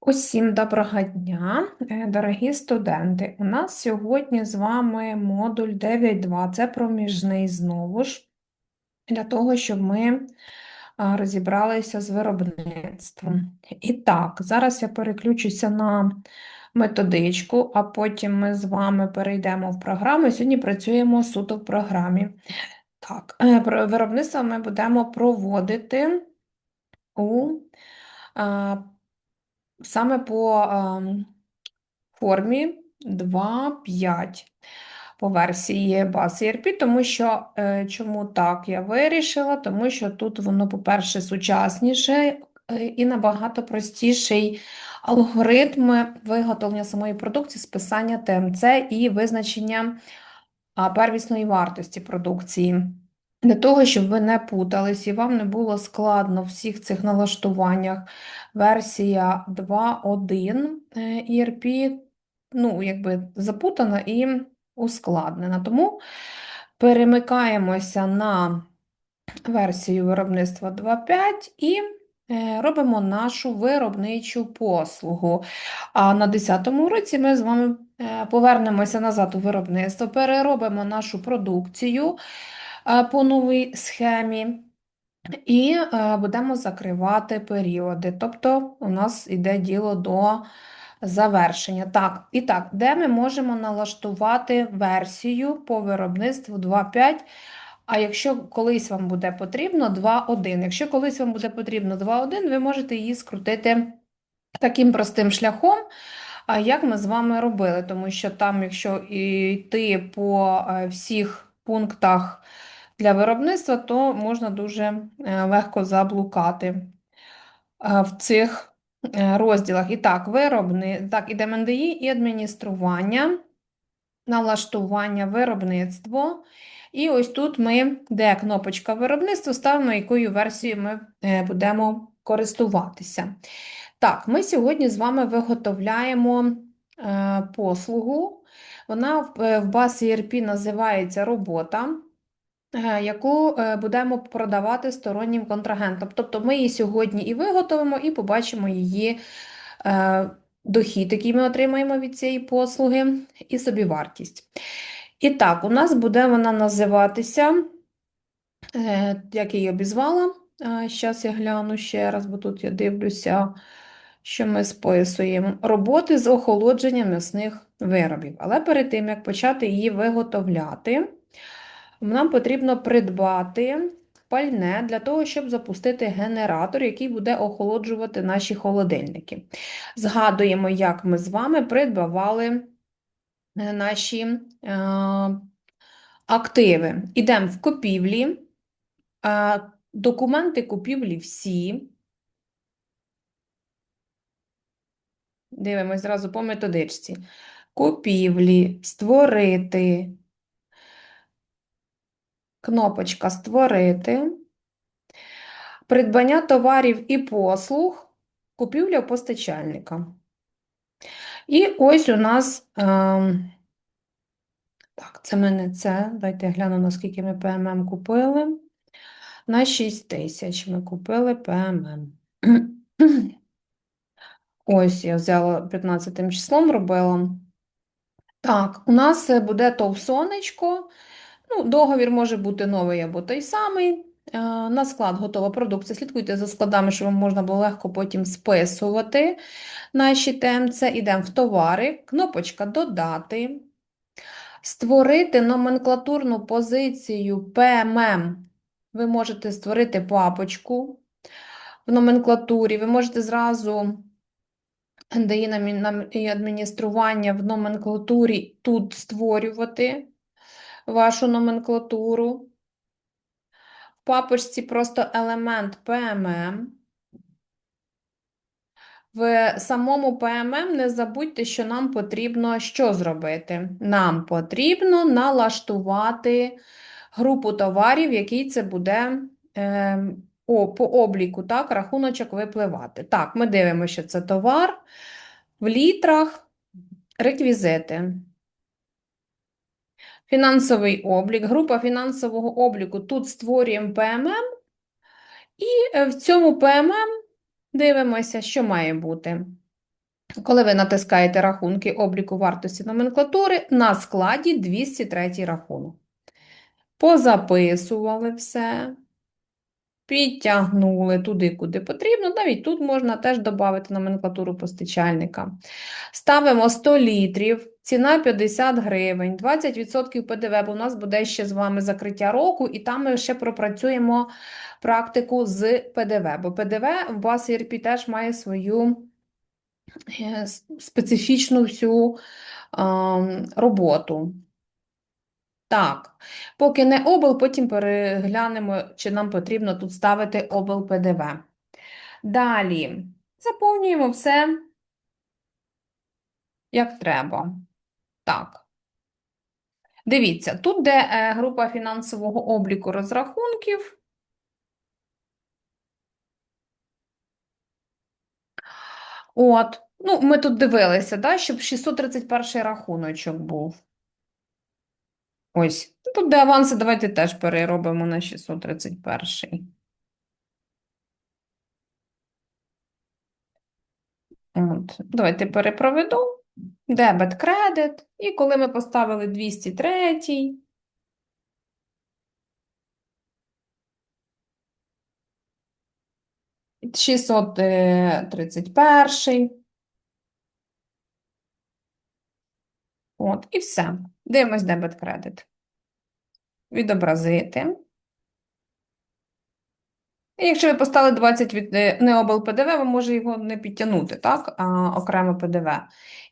Усім доброго дня, е, дорогі студенти. У нас сьогодні з вами модуль 9.2. Це проміжний знову ж, для того, щоб ми а, розібралися з виробництвом. І так, зараз я переключуся на методичку, а потім ми з вами перейдемо в програму. Сьогодні працюємо суто в програмі. Так, е, виробництво ми будемо проводити у а, саме по ем, формі 2.5 по версії баз ERP, тому що е, чому так я вирішила? Тому що тут воно, по-перше, сучасніше е, і набагато простіший алгоритм виготовлення самої продукції, списання ТМЦ і визначення а, первісної вартості продукції. Для того, щоб ви не путались і вам не було складно в всіх цих налаштуваннях, версія 2.1 е, ERP, ну, якби запутана і ускладнена. Тому перемикаємося на версію виробництва 2.5 і е, робимо нашу виробничу послугу. А на 10-му році ми з вами е, повернемося назад у виробництво, переробимо нашу продукцію по новій схемі. І будемо закривати періоди. Тобто у нас йде діло до завершення. Так, і так, де ми можемо налаштувати версію по виробництву 2.5, а якщо колись вам буде потрібно 2.1. Якщо колись вам буде потрібно 2.1, ви можете її скрутити таким простим шляхом, як ми з вами робили, тому що там, якщо йти по е, всіх пунктах для виробництва, то можна дуже е, легко заблукати е, в цих е, розділах. І так, виробни... так, ідемо НДІ і адміністрування, налаштування, виробництво. І ось тут ми, де кнопочка виробництво, ставимо, якою версією ми будемо користуватися. Так, ми сьогодні з вами виготовляємо послугу. Вона в, базі ERP називається робота, яку е, будемо продавати стороннім контрагентам. Тобто ми її сьогодні і виготовимо, і побачимо її е, дохід, який ми отримаємо від цієї послуги, і собівартість. І так, у нас буде вона називатися, е, як я її обізвала. Зараз я гляну ще раз, бо тут я дивлюся, що ми списуємо. Роботи з охолодження м'ясних виробів. Але перед тим, як почати її виготовляти, нам потрібно придбати пальне для того, щоб запустити генератор, який буде охолоджувати наші холодильники. Згадуємо, як ми з вами придбавали е, наші е, активи. Ідемо в купівлі, е, документи купівлі всі. Дивимось зразу по методичці. Купівлі, створити, кнопочка Створити, придбання товарів і послуг, купівля постачальника. І ось у нас, ем, так, це ми не це. Дайте гляну, наскільки ми ПММ купили. На 6 тисяч ми купили ПММ. Ось я взяла 15 числом робила. Так, у нас е, буде ТОВ сонечко. Ну, договір може бути новий або той самий. Е, На склад готова продукція. Слідкуйте за складами, щоб вам можна було легко потім списувати наші ТМЦ. Ідемо в товари, кнопочка Додати. Створити номенклатурну позицію ПММ. Ви можете створити папочку в номенклатурі. Ви можете зразу НДІ нам- і адміністрування в номенклатурі тут створювати вашу номенклатуру. В папочці просто елемент ПММ. В самому ПММ не забудьте, що нам потрібно що зробити? Нам потрібно налаштувати групу товарів, який це буде е, о, по обліку, так, рахуночок випливати. Так, ми дивимося, що це товар в літрах, реквізити. Фінансовий облік, група фінансового обліку. Тут створюємо ПММ, і е, в цьому ПММ Дивимося, що має бути. Коли ви натискаєте рахунки обліку вартості номенклатури, на складі 203 рахунок. Позаписували все, підтягнули туди, куди потрібно. Навіть тут можна теж додати номенклатуру постачальника. Ставимо 100 літрів, ціна 50 гривень, 20% ПДВ, бо у нас буде ще з вами закриття року, і там ми ще пропрацюємо практику з ПДВ, бо ПДВ в вас ERP теж має свою е, специфічну всю роботу. Так, поки не обл, потім переглянемо, чи нам потрібно тут ставити обл ПДВ. Далі заповнюємо все як треба. Так. Дивіться, тут де е, група фінансового обліку розрахунків. От, ну, ми тут дивилися, да, щоб 631 рахуночок був. Ось, тут де аванси, давайте теж переробимо на 631. От, давайте перепроведу. Дебет, кредит. І коли ми поставили 203, е, 631. От, і все. Дивимось дебет кредит. Відобразити. Якщо ви поставили 20 від е, не обл ПДВ, ви може його не підтягнути, так? А, окремо ПДВ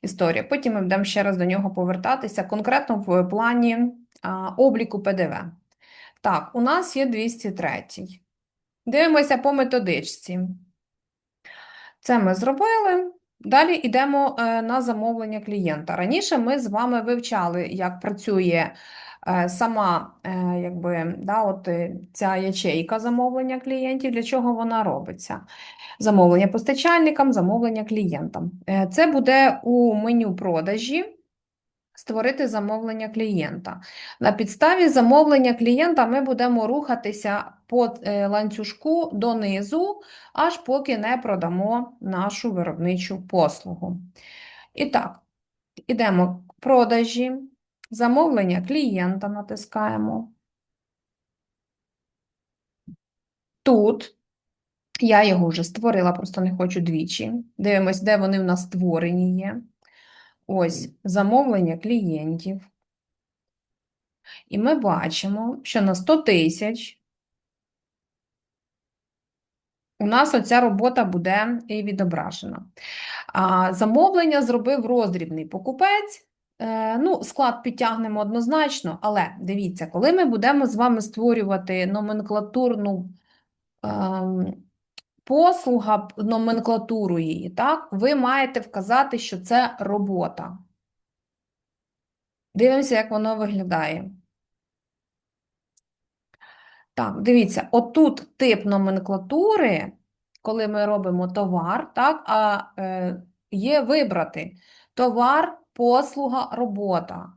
історія. Потім ми будемо ще раз до нього повертатися, конкретно в плані а, обліку ПДВ. Так, у нас є 203. Дивимося по методичці. Це ми зробили. Далі йдемо е, на замовлення клієнта. Раніше ми з вами вивчали, як працює сама е, якби, да, от, е, ця ячейка замовлення клієнтів, для чого вона робиться. Замовлення постачальникам, замовлення клієнтам. Е, Це буде у меню продажі створити замовлення клієнта. На підставі замовлення клієнта ми будемо рухатися по е, ланцюжку донизу, аж поки не продамо нашу виробничу послугу. І так, ідемо продажі, замовлення клієнта натискаємо. Тут я його вже створила, просто не хочу двічі. Дивимось, де вони в нас створені є. Ось замовлення клієнтів. І ми бачимо, що на 100 тисяч у нас оця робота буде і відображена. Замовлення зробив роздрібний покупець. Е, ну, склад підтягнемо однозначно, але дивіться, коли ми будемо з вами створювати номенклатурну ем, послуга, номенклатуру її, так, ви маєте вказати, що це робота. Дивимося, як воно виглядає. Так, дивіться, отут тип номенклатури, коли ми робимо товар, так, а е, є вибрати товар, послуга, робота.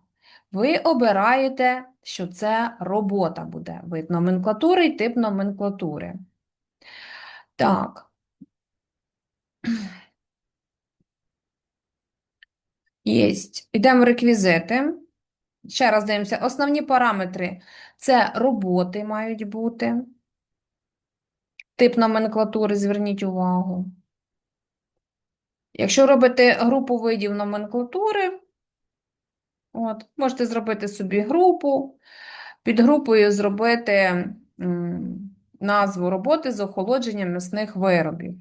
Ви обираєте, що це робота буде. Вид номенклатури і тип номенклатури. Так. Єсть. Йдемо в реквізити. Ще раз дивимося. Основні параметри – це роботи мають бути. Тип номенклатури, зверніть увагу. Якщо робите групу видів номенклатури, от, можете зробити собі групу, під групою зробити назву роботи з охолодженням м'ясних виробів.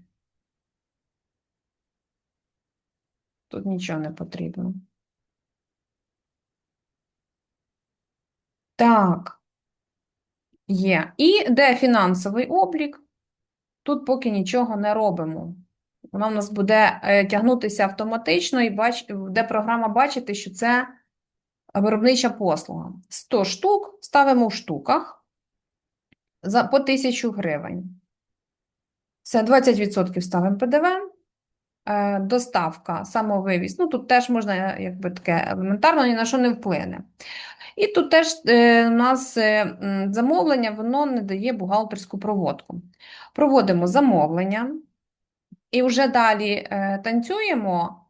Тут нічого не потрібно. Так, є. І де фінансовий облік? Тут поки нічого не робимо. Вона в нас буде е, тягнутися автоматично, і бач, де програма бачити, що це виробнича послуга. 100 штук ставимо в штуках за, по 1000 гривень. Це 20% ставимо ПДВ. Е, Доставка, самовивіз. Ну, тут теж можна, е, якби таке елементарно, ні на що не вплине. І тут теж у нас замовлення, воно не дає бухгалтерську проводку. Проводимо замовлення. І вже далі е, танцюємо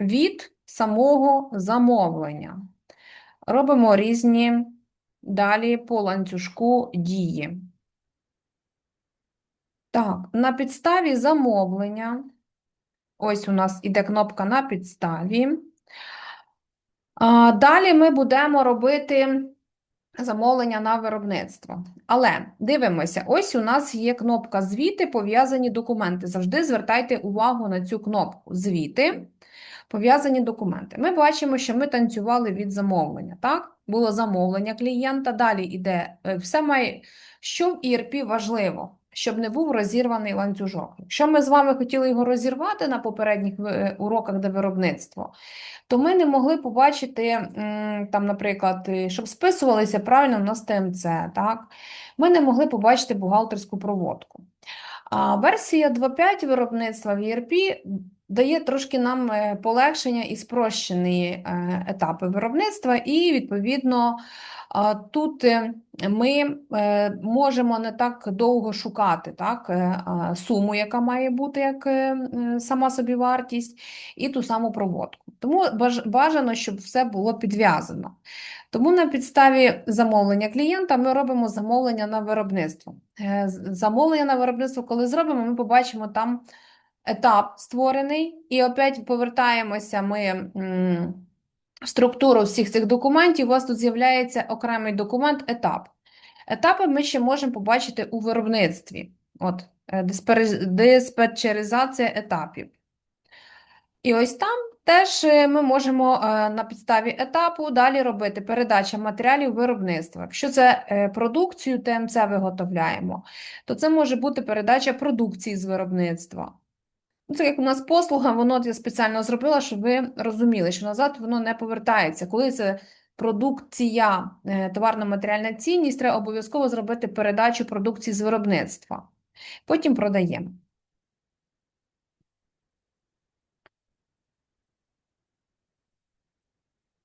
від самого замовлення. Робимо різні далі по ланцюжку дії. Так, на підставі замовлення. Ось у нас іде кнопка на підставі. Далі ми будемо робити замовлення на виробництво. Але дивимося, ось у нас є кнопка Звіти, пов'язані документи. Завжди звертайте увагу на цю кнопку Звіти, пов'язані документи. Ми бачимо, що ми танцювали від замовлення. Так? Було замовлення клієнта, далі йде е, все має, що в ERP важливо. Щоб не був розірваний ланцюжок. Якщо ми з вами хотіли його розірвати на попередніх е, уроках де виробництва, то ми не могли побачити, там, наприклад, е, щоб списувалися правильно на СТМЦ, ТМЦ, так? Ми не могли побачити бухгалтерську проводку. А версія 2.5 виробництва в ERP дає трошки нам е, полегшення і спрощені е, етапи виробництва, і, відповідно, тут е, ми можемо не так довго шукати так, суму, яка має бути як сама собі вартість, і ту саму проводку. Тому бажано, щоб все було підв'язано. Тому на підставі замовлення клієнта ми робимо замовлення на виробництво. Замовлення на виробництво, коли зробимо, ми побачимо там етап створений, і опять повертаємося ми в структуру всіх цих документів. У вас тут з'являється окремий документ етап. Етапи ми ще можемо побачити у виробництві. От, е, диспетчеризація етапів. І ось там теж е, ми можемо е, на підставі етапу далі робити передача матеріалів виробництва. Якщо це продукцію ТМЦ виготовляємо, то це може бути передача продукції з виробництва. Ну, Це як у нас послуга, воно я спеціально зробила, щоб ви розуміли, що назад воно не повертається. Коли це продукція, е, товарно-матеріальна цінність, треба обов'язково зробити передачу продукції з виробництва. Потім продаємо.